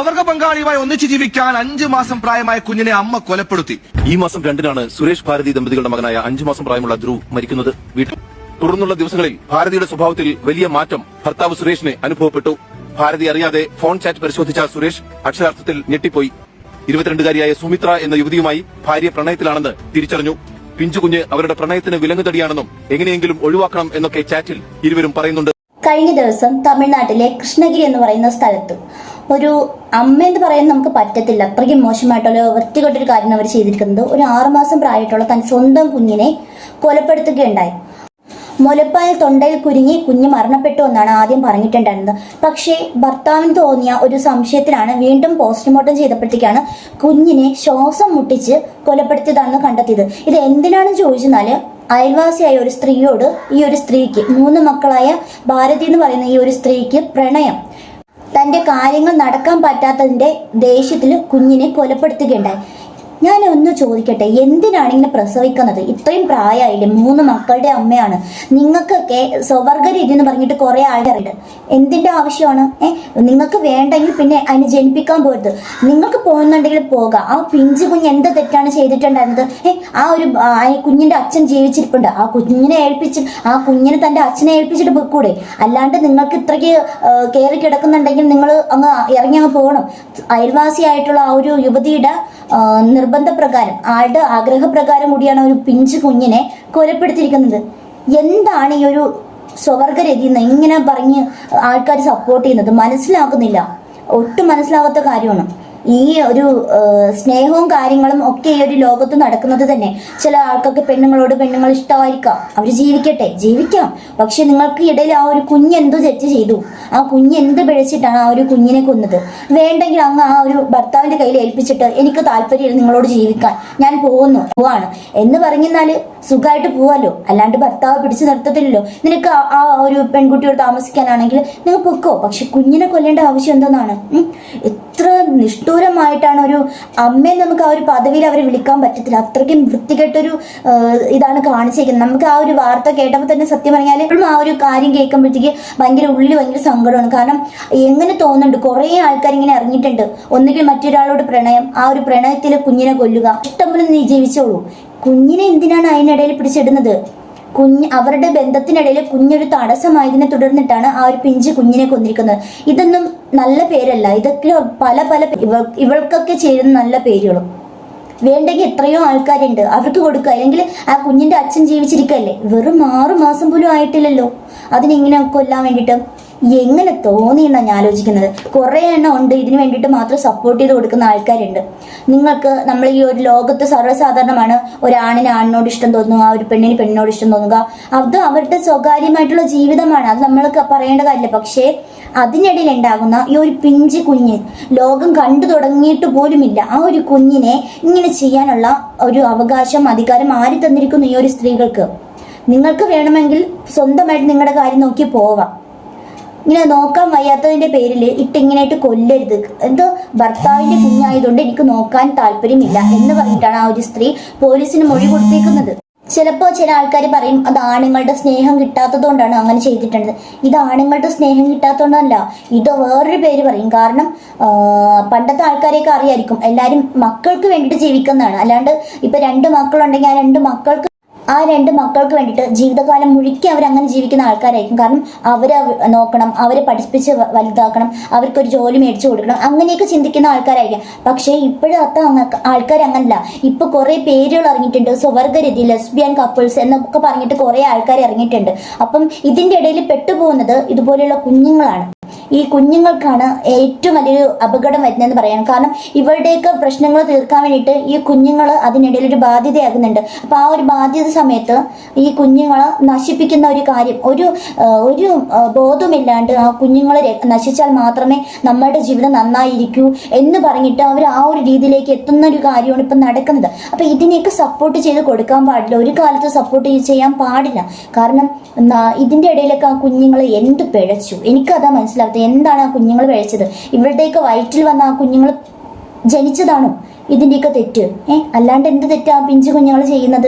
അവർഗ പങ്കാളിയുമായി ഒന്നിച്ചു ജീവിക്കാൻ അഞ്ചു മാസം പ്രായമായ കുഞ്ഞിനെ അമ്മ കൊലപ്പെടുത്തി. ഈ മാസം രണ്ടിനാണ് സുരേഷ് ഭാരതി ദമ്പതികളുടെ മകനായ അഞ്ചു മാസം പ്രായമുള്ള ധ്രുവ് മരിക്കുന്നത്. വീട്ടിൽ തുടർന്നുള്ള ദിവസങ്ങളിൽ ഭാരതിയുടെ സ്വഭാവത്തിൽ വലിയ മാറ്റം ഭർത്താവ് സുരേഷിന് അനുഭവപ്പെട്ടു. ഭാരതി അറിയാതെ ഫോൺ ചാറ്റ് പരിശോധിച്ച സുരേഷ് അക്ഷരാർത്ഥത്തിൽ ഞെട്ടിപ്പോയി. ഇരുപത്തിരണ്ടുകാരിയായ സുമിത്ര എന്ന യുവതിയുമായി ഭാര്യ പ്രണയത്തിലാണെന്ന് തിരിച്ചറിഞ്ഞു. പിഞ്ചുകുഞ്ഞ് അവരുടെ പ്രണയത്തിന് വിലങ്ങുതടിയാണെന്നും എങ്ങനെയെങ്കിലും ഒഴിവാക്കണം എന്നൊക്കെ ചാറ്റിൽ ഇരുവരും പറയുന്നുണ്ട്. കഴിഞ്ഞ ദിവസം തമിഴ്നാട്ടിലെ കൃഷ്ണഗിരി എന്ന് പറയുന്ന സ്ഥലത്ത് ഒരു അമ്മ എന്ന് പറയാൻ നമുക്ക് പറ്റത്തില്ല. അത്രയ്ക്കും മോശമായിട്ടുള്ള വൃത്തികെട്ടൊരു കാര്യം അവർ ചെയ്തിരിക്കുന്നത്. ഒരു ആറുമാസം പ്രായമായിട്ടുള്ള തന്റെ സ്വന്തം കുഞ്ഞിനെ കൊലപ്പെടുത്തുകയുണ്ടായി. മുലപ്പാൽ തൊണ്ടയിൽ കുരുങ്ങി കുഞ്ഞ് മരണപ്പെട്ടു എന്നാണ് ആദ്യം പറഞ്ഞിട്ടുണ്ടായിരുന്നത്. പക്ഷേ ഭർത്താവിന് തോന്നിയ ഒരു സംശയത്തിലാണ് വീണ്ടും പോസ്റ്റ്മോർട്ടം ചെയ്തപ്പോഴത്തേക്കാണ് കുഞ്ഞിനെ ശ്വാസം മുട്ടിച്ച് കൊലപ്പെടുത്തിയതാണെന്ന് കണ്ടെത്തിയത്. ഇത് എന്തിനാണെന്ന് ചോദിച്ചെന്നാൽ അയൽവാസിയായ ഒരു സ്ത്രീയോട് ഈ ഒരു സ്ത്രീക്ക് മൂന്ന് മക്കളായ ഭാരതി എന്ന് പറയുന്ന ഈ ഒരു സ്ത്രീക്ക് പ്രണയം. തന്റെ കാര്യങ്ങൾ നടക്കാൻ പറ്റാത്തതിന്റെ ദേഷ്യത്തിൽ കുഞ്ഞിനെ കൊലപ്പെടുത്തുകയുണ്ടായി. ഞാൻ ഒന്ന് ചോദിക്കട്ടെ എന്തിനാണ് ഇങ്ങനെ പ്രസവിക്കുന്നത്? ഇത്രയും പ്രായമായില്ലേ മൂന്ന് മക്കളുടെ അമ്മയാണ്. നിങ്ങൾക്കൊക്കെ സ്വവർഗ രീതി എന്ന് പറഞ്ഞിട്ട് കുറെ ആൾക്കാരുണ്ട്. എന്തിന്റെ ആവശ്യമാണ്? ഏ നിങ്ങൾക്ക് വേണ്ടെങ്കിൽ പിന്നെ അതിന് ജനിപ്പിക്കാൻ പോരുത്. നിങ്ങൾക്ക് പോകുന്നുണ്ടെങ്കിൽ പോകാം. ആ പിഞ്ചു കുഞ്ഞ് എന്ത് തെറ്റാണ് ചെയ്തിട്ടുണ്ടായിരുന്നത്? ഏ ആ ഒരു കുഞ്ഞിന്റെ അച്ഛൻ ജീവിച്ചിരിപ്പുണ്ട്. ആ കുഞ്ഞിനെ ഏൽപ്പിച്ച് ആ കുഞ്ഞിനെ തന്റെ അച്ഛനെ ഏൽപ്പിച്ചിട്ട് പോയിക്കൂടെ? അല്ലാണ്ട് നിങ്ങൾക്ക് ഇത്രയ്ക്ക് കയറി കിടക്കുന്നുണ്ടെങ്കിൽ നിങ്ങൾ അങ്ങ് ഇറങ്ങി അങ്ങ് പോകണം. അയൽവാസിയായിട്ടുള്ള ആ ഒരു യുവതിയുടെ നിർബന്ധപ്രകാരം ആളുടെ ആഗ്രഹപ്രകാരം കൂടിയാണ് ഒരു പിഞ്ചു കുഞ്ഞിനെ കൊലപ്പെടുത്തിയിരിക്കുന്നത്. എന്താണ് ഈ ഒരു സ്വവർഗരതി എന്ന് ഇങ്ങനെ പറഞ്ഞ് ആൾക്കാർ സപ്പോർട്ട് ചെയ്യുന്നത്? മനസ്സിലാക്കുന്നില്ല ഒട്ടും മനസ്സിലാവാത്ത കാര്യമാണ്. ഈ ഒരു സ്നേഹവും കാര്യങ്ങളും ഒക്കെ ഈ ഒരു ലോകത്ത് നടക്കുന്നത് തന്നെ. ചില ആൾക്കൊക്കെ പെണ്ണുങ്ങളോട് പെണ്ണുങ്ങൾ ഇഷ്ടമായിരിക്കാം. അവർ ജീവിക്കട്ടെ ജീവിക്കാം. പക്ഷെ നിങ്ങൾക്ക് ഇടയിൽ ആ ഒരു കുഞ്ഞ് എന്തോ തെറ്റ് ചെയ്തു? ആ കുഞ്ഞ് എന്ത് പിഴച്ചിട്ടാണ് ആ ഒരു കുഞ്ഞിനെ കൊന്നത്? വേണ്ടെങ്കിൽ അങ്ങ് ആ ഒരു ഭർത്താവിന്റെ കയ്യിൽ ഏൽപ്പിച്ചിട്ട് എനിക്ക് താല്പര്യമില്ല നിങ്ങളോട് ജീവിക്കാൻ. ഞാൻ പോകുന്നു പോവാണ്. എന്ന് പറഞ്ഞാൽ സുഖമായിട്ട് പോവാലോ? അല്ലാണ്ട് ഭർത്താവ് പിടിച്ചു നിർത്തത്തില്ലല്ലോ? നിനക്ക് ആ- ഒരു പെൺകുട്ടിയോട് താമസിക്കാനാണെങ്കിൽ നിങ്ങൾ പൊക്കോ? പക്ഷെ കുഞ്ഞിനെ കൊല്ലേണ്ട ആവശ്യം എന്തെന്നാണ്? ഉം? എത്ര നിഷ്ഠൂരമായിട്ടാണ് ഒരു അമ്മയെ നമുക്ക് ആ ഒരു പദവിയിൽ അവരെ വിളിക്കാൻ പറ്റത്തില്ല. അത്രയ്ക്കും വൃത്തികെട്ടൊരു ഇതാണ് കാണിച്ചിരിക്കുന്നത് നമുക്ക് ആ ഒരു വാർത്ത കേട്ടപ്പോൾ തന്നെ സത്യം പറഞ്ഞാൽ എപ്പോഴും ആ ഒരു കാര്യം കേൾക്കുമ്പോഴത്തേക്ക് ഭയങ്കര ഉള്ളിൽ ഭയങ്കര സങ്കടമാണ്. കാരണം എങ്ങനെ തോന്നുന്നുണ്ട്? കുറേ ആൾക്കാർ ഇങ്ങനെ ഇറങ്ങിയിട്ടുണ്ട്. ഒന്നുകിൽ മറ്റൊരാളോട് പ്രണയം ആ ഒരു പ്രണയത്തിലെ കുഞ്ഞിനെ കൊല്ലുക. ഇഷ്ടംപോലെ നീ ജീവിച്ചോളൂ. കുഞ്ഞിനെ എന്തിനാണ് അതിനിടയിൽ പിടിച്ചിടുന്നത്? കുഞ്ഞ് അവരുടെ ബന്ധത്തിനിടയിൽ കുഞ്ഞൊരു തടസ്സമായതിനെ തുടർന്നിട്ടാണ് ആ ഒരു പിഞ്ച് കുഞ്ഞിനെ കൊന്നിരിക്കുന്നത്. ഇതൊന്നും നല്ല പേരല്ല. ഇതൊക്കെ പല പല ഇവൾക്കൊക്കെ ചേരുന്ന നല്ല പേരുകളും. വേണ്ടെങ്കിൽ എത്രയോ ആൾക്കാരുണ്ട്. അവർക്ക് കൊടുക്കുക. അല്ലെങ്കിൽ ആ കുഞ്ഞിന്റെ അച്ഛൻ ജീവിച്ചിരിക്കല്ലേ വെറും ആറു മാസം പോലും ആയിട്ടില്ലല്ലോ. അതിനെങ്ങനെ കൊല്ലാൻ വേണ്ടിയിട്ട്? എങ്ങനെ തോന്നിയെന്നാണ് ഞാൻ ആലോചിക്കുന്നത്? കുറേ എണ്ണം ഉണ്ട്. ഇതിന് വേണ്ടിയിട്ട് മാത്രം സപ്പോർട്ട് ചെയ്ത് കൊടുക്കുന്ന ആൾക്കാരുണ്ട്. നിങ്ങൾക്ക് നമ്മൾ ഈ ഒരു ലോകത്ത് സർവസാധാരണമാണ് ഒരാണിന് ആണിനോട് ഇഷ്ടം തോന്നുക ഒരു പെണ്ണിന് പെണ്ണിനോട് ഇഷ്ടം തോന്നുക. അത് അവരുടെ സ്വകാര്യമായിട്ടുള്ള ജീവിതമാണ്. അത് നമ്മൾക്ക് പറയേണ്ട കാര്യമില്ല. പക്ഷേ അതിനിടയിൽ ഉണ്ടാകുന്ന ഈ ഒരു പിഞ്ച് കുഞ്ഞ് ലോകം കണ്ടു തുടങ്ങിയിട്ട് പോലുമില്ല. ആ ഒരു കുഞ്ഞിനെ ഇങ്ങനെ ചെയ്യാനുള്ള ഒരു അവകാശം അധികാരം ആര് തന്നിരിക്കുന്നു ഈ ഒരു സ്ത്രീകൾക്ക്? നിങ്ങൾക്ക് വേണമെങ്കിൽ സ്വന്തമായിട്ട് നിങ്ങളുടെ കാര്യം നോക്കി പോവാം. ഇങ്ങനെ നോക്കാൻ വയ്യാത്തതിന്റെ പേരിൽ ഇട്ടിങ്ങനെയായിട്ട് കൊല്ലരുത്. എന്തോ ഭർത്താവിന്റെ കുഞ്ഞായതുകൊണ്ട് എനിക്ക് നോക്കാൻ താല്പര്യമില്ല എന്ന് പറഞ്ഞിട്ടാണ് ആ ഒരു സ്ത്രീ പോലീസിന് മൊഴി കൊടുത്തേക്കുന്നത്. ചിലപ്പോൾ ചില ആൾക്കാർ പറയും അത് ആണുങ്ങളുടെ സ്നേഹം കിട്ടാത്തത് കൊണ്ടാണ് അങ്ങനെ ചെയ്തിട്ടുണ്ട് ഇത് ആണുങ്ങളുടെ സ്നേഹം കിട്ടാത്തതുകൊണ്ടല്ല ഇത് വേറൊരു പേര് പറയും. കാരണം പണ്ടത്തെ ആൾക്കാരെയൊക്കെ അറിയായിരിക്കും. എല്ലാരും മക്കൾക്ക് വേണ്ടിയിട്ട് ജീവിക്കുന്നതാണ്. അല്ലാണ്ട് ഇപ്പൊ രണ്ട് മക്കളുണ്ടെങ്കിൽ ആ രണ്ട് മക്കൾക്ക് ആ രണ്ട് മക്കൾക്ക് വേണ്ടിയിട്ട് ജീവിതകാലം മുഴുക്കി അങ്ങനെ ജീവിക്കുന്ന ആൾക്കാരായിരിക്കും. കാരണം അവരെ നോക്കണം അവരെ പഠിപ്പിച്ച് വലുതാക്കണം അവർക്കൊരു ജോലി മേടിച്ചു കൊടുക്കണം അങ്ങനെയൊക്കെ ചിന്തിക്കുന്ന ആൾക്കാരായിരിക്കും. പക്ഷേ ഇപ്പോഴത്തെ ആൾക്കാർ അങ്ങനല്ല ഇപ്പൊ കുറെ പേരുകൾ ഇറങ്ങിയിട്ടുണ്ട്. സ്വവർഗരതി ലെസ്ബിയൻ കപ്പിൾസ് എന്നൊക്കെ പറഞ്ഞിട്ട് കുറേ ആൾക്കാർ ഇറങ്ങിയിട്ടുണ്ട്. അപ്പം ഇതിന്റെ ഇടയിൽ പെട്ടുപോകുന്നത് ഇതുപോലെയുള്ള കുഞ്ഞുങ്ങളാണ്. ഈ കുഞ്ഞുങ്ങൾക്കാണ് ഏറ്റവും വലിയൊരു അപകടം വരുന്നതെന്ന് പറയാം. കാരണം ഇവരുടെയൊക്കെ പ്രശ്നങ്ങൾ തീർക്കാൻ വേണ്ടിയിട്ട് ഈ കുഞ്ഞുങ്ങൾ അതിനിടയിൽ ഒരു ബാധ്യതയാകുന്നുണ്ട്. അപ്പോൾ ആ ഒരു ബാധ്യത സമയത്ത് ഈ കുഞ്ഞുങ്ങളെ നശിപ്പിക്കുന്ന ഒരു കാര്യം ഒരു ഒരു ബോധമില്ലാണ്ട് ആ കുഞ്ഞുങ്ങളെ നശിച്ചാൽ മാത്രമേ നമ്മളുടെ ജീവിതം നന്നായിരിക്കൂ എന്ന് പറഞ്ഞിട്ട് അവർ ആ ഒരു രീതിയിലേക്ക് എത്തുന്ന ഒരു കാര്യമാണ് ഇപ്പം നടക്കുന്നത്. അപ്പോൾ ഇതിനെയൊക്കെ സപ്പോർട്ട് ചെയ്ത് കൊടുക്കാൻ പാടില്ല. ഒരു കാലത്ത് സപ്പോർട്ട് ചെയ്യാൻ പാടില്ല. കാരണം ഇതിന്റെ ഇടയിലൊക്കെ ആ കുഞ്ഞുങ്ങളെ എന്ത് പിഴച്ചു? എനിക്കതാ മനസ്സിലാവാത്തത് എന്താണ് ആ കുഞ്ഞുങ്ങൾ കഴിച്ചത് ഇവരുടെയൊക്കെ വയറ്റിൽ വന്ന ആ കുഞ്ഞുങ്ങൾ ജനിച്ചതാണോ? ഇതിന്റെയൊക്കെ തെറ്റ്. ഏഹ് അല്ലാണ്ട് എന്ത് തെറ്റാ ആ പിഞ്ചു കുഞ്ഞുങ്ങൾ ചെയ്യുന്നത്?